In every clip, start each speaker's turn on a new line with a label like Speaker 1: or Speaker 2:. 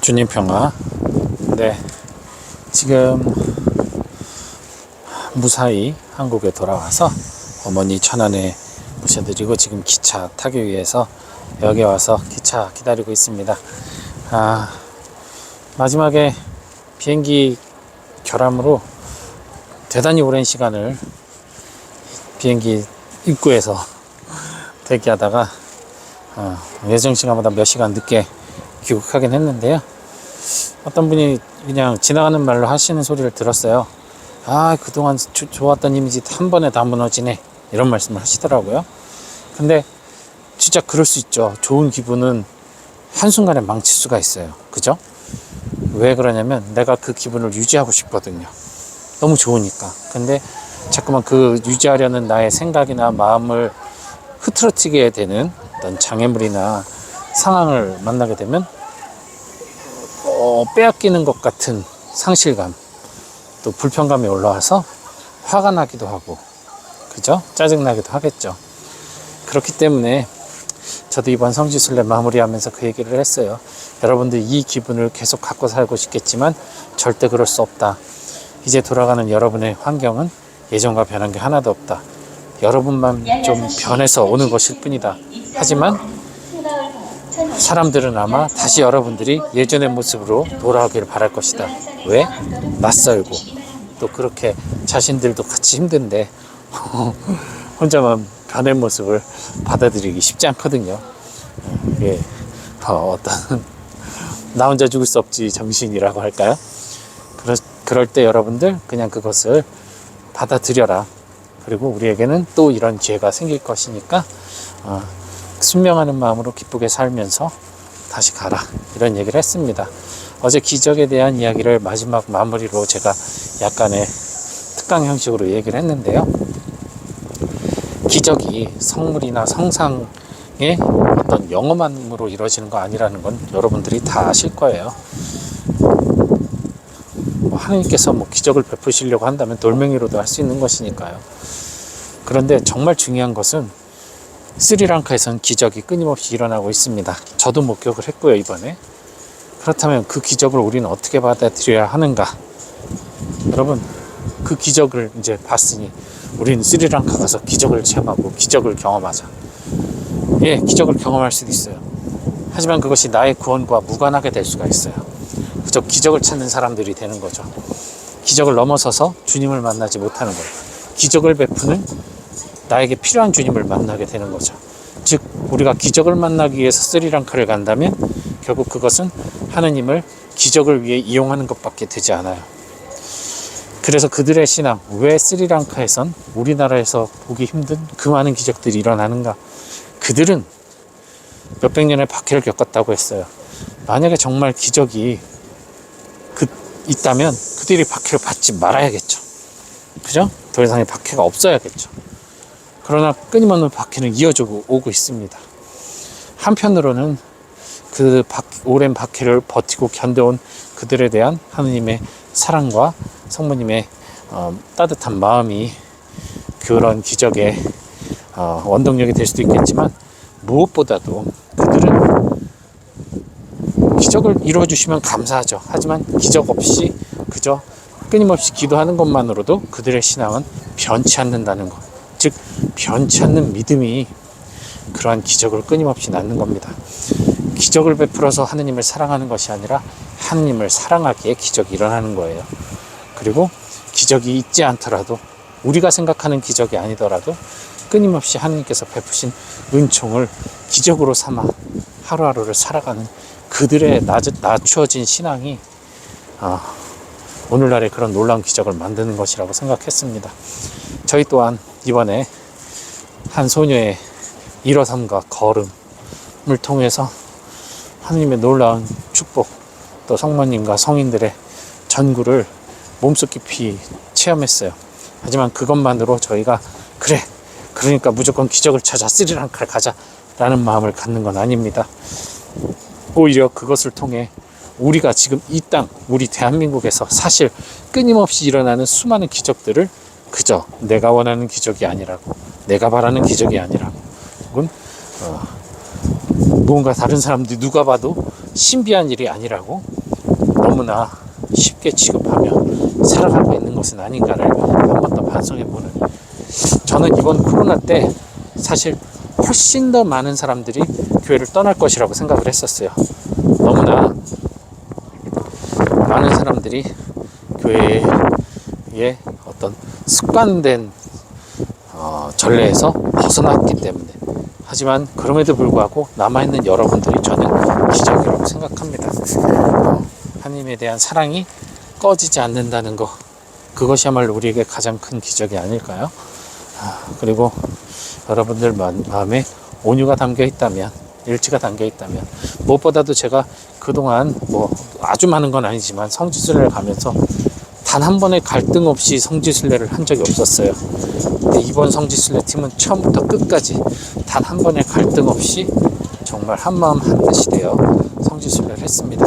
Speaker 1: 주님 평화. 네. 지금 무사히 한국에 돌아와서 어머니 천안에 모셔드리고 지금 기차 타기 위해서 여기 와서 기차 기다리고 있습니다. 아, 마지막에 비행기 결함으로 대단히 오랜 시간을 비행기 입구에서 대기하다가 어, 예정 시간보다 몇 시간 늦게 귀국하긴 했는데요. 어떤 분이 그냥 지나가는 말로 하시는 소리를 들었어요. 아, 그동안 조- 좋았던 이미지 한 번에 다 무너지네. 이런 말씀을 하시더라고요. 근데 진짜 그럴 수 있죠. 좋은 기분은 한순간에 망칠 수가 있어요. 그죠? 왜 그러냐면 내가 그 기분을 유지하고 싶거든요. 너무 좋으니까. 근데 자꾸만 그 유지하려는 나의 생각이나 마음을 흐트러뜨리게 되는 어떤 장애물이나 상황을 만나게 되면 어, 빼앗기는 것 같은 상실감 또 불편감이 올라와서 화가 나기도 하고 그죠? 짜증나기도 하겠죠. 그렇기 때문에 저도 이번 성지순례 마무리하면서 그 얘기를 했어요. 여러분들 이 기분을 계속 갖고 살고 싶겠지만 절대 그럴 수 없다. 이제 돌아가는 여러분의 환경은 예전과 변한 게 하나도 없다. 여러분만 좀 변해서 오는 것일 뿐이다. 하지만 사람들은 아마 다시 여러분들이 예전의 모습으로 돌아오기를 바랄 것이다. 왜? 낯설고 또 그렇게 자신들도 같이 힘든데 혼자만 변의 모습을 받아들이기 쉽지 않거든요. 예, 어, 어떤 나 혼자 죽을 수 없지 정신이라고 할까요? 그럴, 그럴 때 여러분들 그냥 그것을 받아들여라. 그리고 우리에게는 또 이런 기회가 생길 것이니까 어, 순명하는 마음으로 기쁘게 살면서 다시 가라 이런 얘기를 했습니다. 어제 기적에 대한 이야기를 마지막 마무리로 제가 약간의 특강 형식으로 얘기를 했는데요. 기적이 성물이나 성상의 어떤 영험함으로 이루어지는 거 아니라는 건 여러분들이 다 아실 거예요. 뭐 하나님께서 뭐 기적을 베푸시려고 한다면 돌멩이로도 할 수 있는 것이니까요. 그런데 정말 중요한 것은 스리랑카에선 기적이 끊임없이 일어나고 있습니다. 저도 목격을 했고요, 이번에. 그렇다면 그 기적을 우리는 어떻게 받아들여야 하는가? 여러분, 그 기적을 이제 봤으니 우리는 스리랑카 가서 기적을 체험하고 기적을 경험하자. 예, 기적을 경험할 수도 있어요. 하지만 그것이 나의 구원과 무관하게 될 수가 있어요. 그저 기적을 찾는 사람들이 되는 거죠. 기적을 넘어서서 주님을 만나지 못하는 거예요. 기적을 베푸는 나에게 필요한 주님을 만나게 되는 거죠. 즉, 우리가 기적을 만나기 위해서 스리랑카를 간다면 결국 그것은 하느님을 기적을 위해 이용하는 것밖에 되지 않아요. 그래서 그들의 신앙, 왜 스리랑카에선 우리나라에서 보기 힘든 그 많은 기적들이 일어나는가? 그들은 몇백 년의 박해를 겪었다고 했어요. 만약에 정말 기적이 그, 있다면 그들이 박해를 받지 말아야겠죠. 그죠? 더 이상의 박해가 없어야겠죠. 그러나 끊임없는 박해는 이어지고 오고 있습니다. 한편으로는 그 박, 오랜 박해를 버티고 견뎌온 그들에 대한 하느님의 사랑과 성모님의 어, 따뜻한 마음이 그런 기적의 어, 원동력이 될 수도 있겠지만 무엇보다도 그들은 기적을 이루어 주시면 감사하죠. 하지만 기적 없이 그저 끊임없이 기도하는 것만으로도 그들의 신앙은 변치 않는다는 것. 즉 변치 않는 믿음이 그러한 기적을 끊임없이 낳는 겁니다. 기적을 베풀어서 하느님을 사랑하는 것이 아니라 하느님을 사랑하기에 기적이 일어나는 거예요. 그리고 기적이 있지 않더라도 우리가 생각하는 기적이 아니더라도 끊임없이 하느님께서 베푸신 은총을 기적으로 삼아 하루하루를 살아가는 그들의 낮, 낮추어진 신앙이 어, 오늘날의 그런 놀라운 기적을 만드는 것이라고 생각했습니다. 저희 또한 이번에 한 소녀의 일어섬과 걸음을 통해서 하느님의 놀라운 축복 또 성모님과 성인들의 전구를 몸속 깊이 체험했어요. 하지만 그것만으로 저희가 그래 그러니까 무조건 기적을 찾아 스리랑카를 가자 라는 마음을 갖는 건 아닙니다. 오히려 그것을 통해 우리가 지금 이 땅, 우리 대한민국에서 사실 끊임없이 일어나는 수많은 기적들을 그저 내가 원하는 기적이 아니라고, 내가 바라는 기적이 아니라고, 혹은 어, 뭔가 다른 사람들이 누가 봐도 신비한 일이 아니라고 너무나 쉽게 취급하며 살아가고 있는 것은 아닌가를 한 번 더 반성해보는 저는 이번 코로나 때 사실 훨씬 더 많은 사람들이 교회를 떠날 것이라고 생각을 했었어요. 너무나 많은 사람들이 교회의 어떤 습관된 어, 전례에서 벗어났기 때문에 하지만 그럼에도 불구하고 남아있는 여러분들이 저는 기적이라고 생각합니다. 어, 하나님에 대한 사랑이 꺼지지 않는다는 것 그것이야말로 우리에게 가장 큰 기적이 아닐까요? 아, 그리고 여러분들 마- 마음에 온유가 담겨 있다면 일치가 담겨 있다면 무엇보다도 제가 그동안 뭐 아주 많은 건 아니지만 성지순례를 가면서 단 한 번의 갈등 없이 성지순례를 한 적이 없었어요. 근데 이번 성지순례 팀은 처음부터 끝까지 단 한 번의 갈등 없이 정말 한마음 한뜻이 되어 성지순례를 했습니다.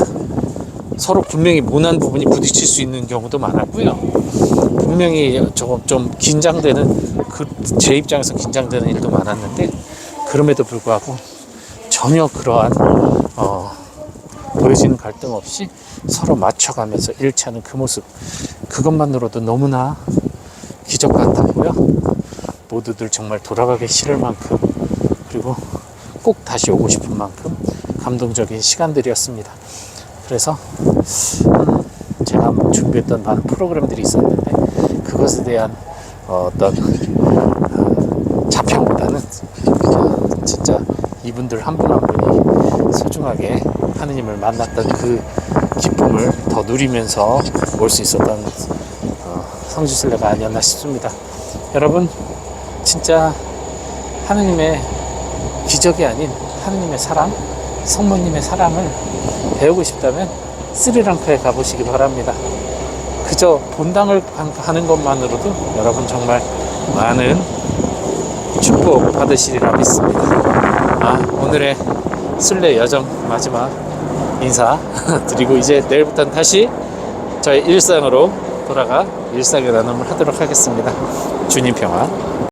Speaker 1: 서로 분명히 모난 부분이 부딪힐 수 있는 경우도 많았고요. 분명히 조금 좀 긴장되는 그 제 입장에서 긴장되는 일도 많았는데 그럼에도 불구하고 전혀 그러한 어, 보여지는 갈등 없이 서로 맞춰가면서 일치하는 그 모습 그것만으로도 너무나 기적 같았고요. 모두들 정말 돌아가기 싫을 만큼 그리고 꼭 다시 오고 싶은 만큼 감동적인 시간들이었습니다. 그래서 음, 제가 뭐 준비했던 많은 프로그램들이 있었는데 그것에 대한 어, 어떤 어, 자평보다는 어, 진짜 이분들 한 분한 분이 소중하게 하느님을 만났던 그 기쁨을 더 누리면서 올 수 있었던 어, 성지순례가 아니었나 싶습니다. 여러분 진짜 하느님의 기적이 아닌 하느님의 사랑, 성모님의 사랑을 배우고 싶다면 스리랑카에 가보시기 바랍니다. 그저 본당을 하는 것만으로도 여러분 정말 많은 축복 받으시리라 믿습니다. 아, 오늘의 순례 여정 마지막 인사 드리고 이제 내일부터는 다시 저의 일상으로 돌아가 일상의 나눔을 하도록 하겠습니다. 주님 평화.